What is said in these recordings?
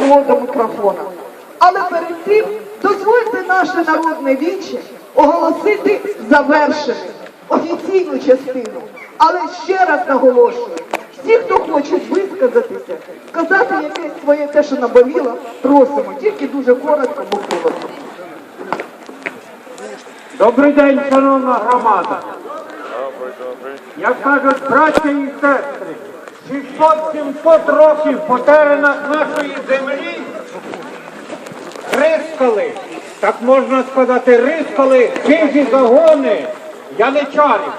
було до мікрофона. Але перед тим дозвольте наше народне віче оголосити завершеним офіційну частину. Але ще раз наголошую, всі, хто хоче висказатися, сказати якесь своє те, що наболіло, просимо, тільки дуже коротко, бо коротко. Добрий день, шановна громада. Як кажуть браття і сестри, 600-700 років по теренах нашої землі рискали, так можна сказати, рискали хижі загони яничарів,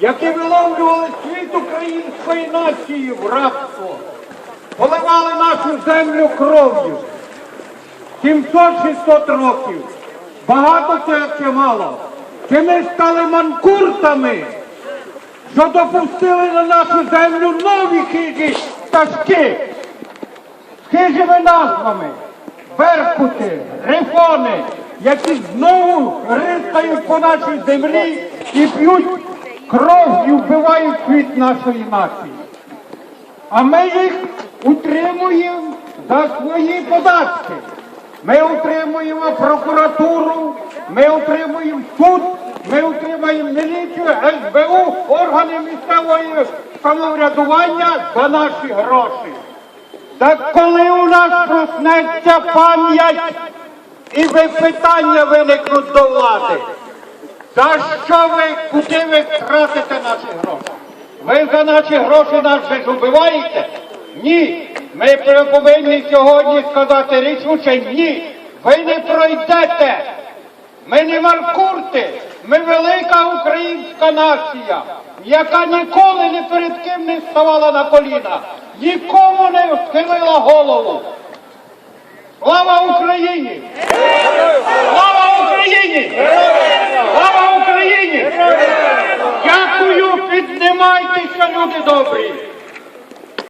які виловлювали світ української нації в рабство, поливали нашу землю кров'ю. 700-600 років. Багато це чи мало? Чи ми стали манкуртами, що допустили на нашу землю нові хижі пташки з хижими назвами, беркути, грифони, які знову рискають по нашій землі і п'ють кров і вбивають світ нашої нації. А ми їх утримуємо за свої податки. Ми утримуємо прокуратуру, ми утримуємо суд, ми утримуємо міліцію, СБУ, органи місцевої самоврядування за наші гроші. Так коли у нас проснеться пам'ять і ви питання виникнуть до влади, за що ви, куди ви тратите наші гроші? Ви за наші гроші нас же ж убиваєте? Ні. Ми повинні сьогодні сказати рішуче ні. Ви не пройдете. Ми не маркурти. Ми велика українська нація, яка ніколи ні перед ким не ставала на коліна, нікому не схилила голову. Слава Україні! Слава Україні! Слава Україні! Дякую, піднімайтеся, люди добрі!